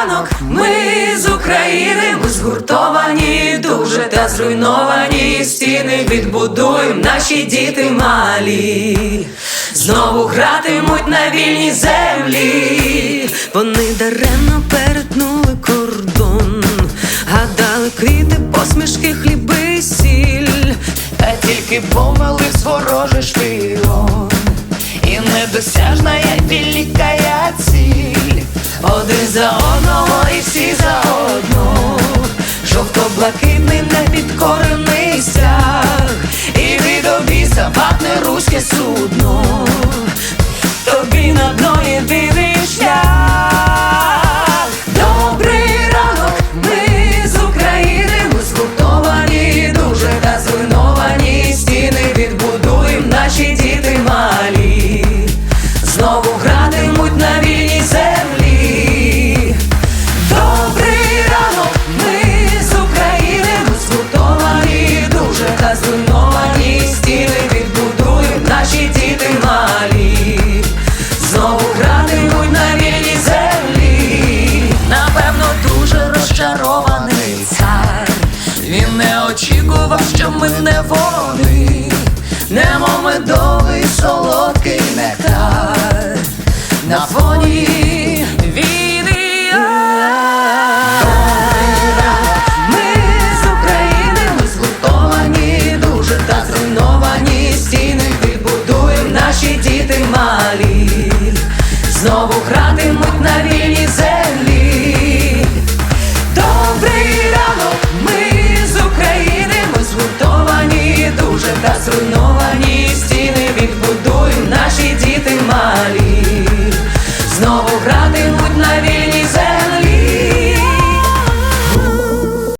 ранок, ми з України, ми згуртовані, дуже та зруйновані стіни відбудуємо наші діти малі. Знову гратимуть на вільній землі. Вони даремно перетнули кордон, гадали квіти, посмішки, хліби, і сіль. Та тільки помились ворожий шпіон І недосяжна я великая ціль Один за блакитний непідкорений стяг, і від обіса руське судно, тобі на дно єдиний шлях. Добрий ранок, ми з України, згуртовані, дуже та зруйновані стіни відбудуємо наші діти. очікував, що ми не вони, немо ми до.